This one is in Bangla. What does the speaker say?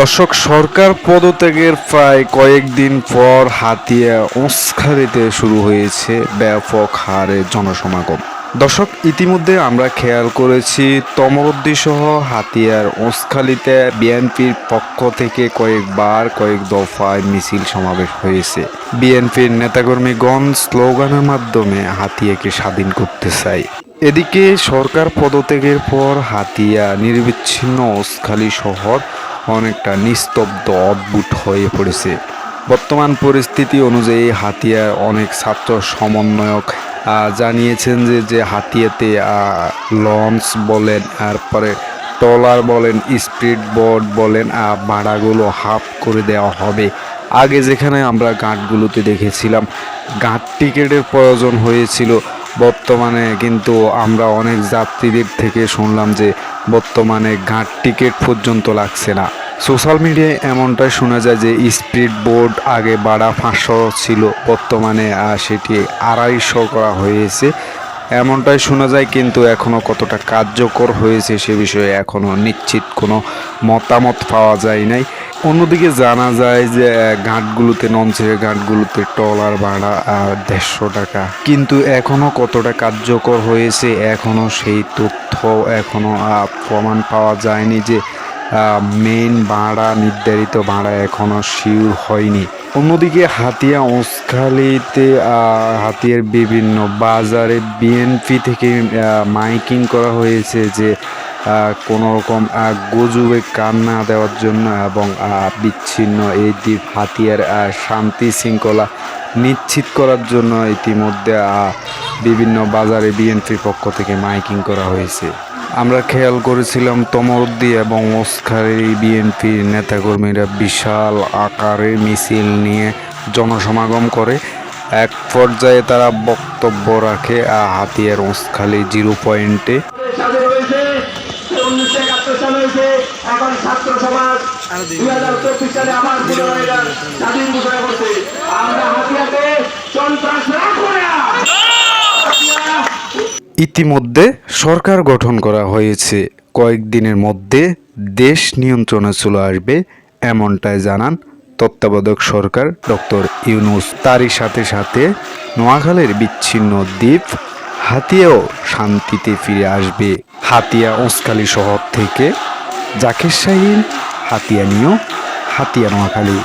দর্শক, সরকার পদত্যাগের প্রায় কয়েকদিন পর হাতিয়া উস্কারিতে শুরু হয়েছে ব্যাপক হারে জনসমাগম। দর্শক, ইতিমধ্যে আমরা খেয়াল করেছি, তমরদ্দি সহ হাতিয়ার ওসখালিতে বিএনপির পক্ষ থেকে কয়েকবার, কয়েক দফায় মিছিল সমাবেশ হয়েছে। বিএনপির নেতাকর্মীগণ স্লোগানের মাধ্যমে হাতিয়াকে স্বাধীন করতে চায়। এদিকে সরকার পদত্যাগের পর হাতিয়া নির্বিচ্ছিন্ন ওসখালী শহর অনেকটা নিস্তব্ধ, অদ্ভুত হয়ে পড়েছে। বর্তমান পরিস্থিতি অনুযায়ী হাতিয়ার অনেক ছাত্র সমন্বয়ক জানিয়েছেন যে যে হাতিয়াতে লঞ্চ বলেন, তারপরে ট্রলার বলেন, স্পিড বোট বলেন ভাড়াগুলো হাফ করে দেওয়া হবে। আগে যেখানে আমরা গাঁটগুলোতে দেখেছিলাম ঘাট টিকিটের প্রয়োজন হয়েছিল বর্তমানে কিন্তু আমরা অনেক যাত্রীদের থেকে শুনলাম যে বর্তমানে ঘাট টিকিট পর্যন্ত লাগছে না। সোশ্যাল মিডিয়ায় এমনটাই শোনা যায় যে স্পিড বোর্ড আগে বাড়া পাঁচশো ছিল, বর্তমানে সেটি আড়াইশো করা হয়েছে। এমনটাই শোনা যায় কিন্তু এখনও কতটা কার্যকর হয়েছে সে বিষয়ে এখনও নিশ্চিত কোনো মতামত পাওয়া যায় নাই। অন্যদিকে জানা যায় যে ঘাটগুলোতে নঞ্চের ঘাটগুলোতে ট্রলার ভাড়া দেড়শো টাকা। কিন্তু এখনও কতটা কার্যকর হয়েছে এখনও সেই তথ্য এখনও প্রমাণ পাওয়া যায়নি যে মেন ভাড়া, নির্ধারিত ভাড়া এখনও শিওর হয়নি। অন্যদিকে হাতিয়া ওসখালিতে হাতিয়ার বিভিন্ন বাজারে বিএনপি থেকে মাইকিং করা হয়েছে যে কোনো রকম গুজবে কান না দেওয়ার জন্য এবং বিচ্ছিন্ন এই দ্বীপ হাতিয়ার শান্তি শৃঙ্খলা নিশ্চিত করার জন্য ইতিমধ্যে বিভিন্ন বাজারে বিএনপির পক্ষ থেকে মাইকিং করা হয়েছে। আমরা খেয়াল করেছিলাম তমরদ্দি এবং ওসখারি বিএনপির নেতাকর্মীরা বিশাল আকারে মিছিল নিয়ে জনসমাগম করে। এক পর্যায়ে তারা বক্তব্য রাখে হাতিয়ার ওসখালি জিরো পয়েন্টে সালে হয়েছে উনিশশো একাত্তর সালে হয়েছে এখন ছাত্র সমাজ দুই হাজার চব্বিশ সালে এরা স্বাধীন ঘোষণা করছে। আমরা হাতিয়াতে সন্ত্রাস রাখব না। হাতিয়া ইতিমধ্যে সরকার গঠন করা হয়েছে। কয়েকদিনের মধ্যে দেশ নিয়ন্ত্রণে চলে আসবে এমনটাই জানান তত্ত্বাবধায়ক সরকার ডক্টর ইউনুস। তারই সাথে সাথে নোয়াখালীর বিচ্ছিন্ন দ্বীপ হাতিয়াও শান্তিতে ফিরে আসবে। হাতিয়া ওসখালী শহর থেকে জাকির শাহীন হাতিয়া নিয়েও হাতিয়া নোয়াখালী।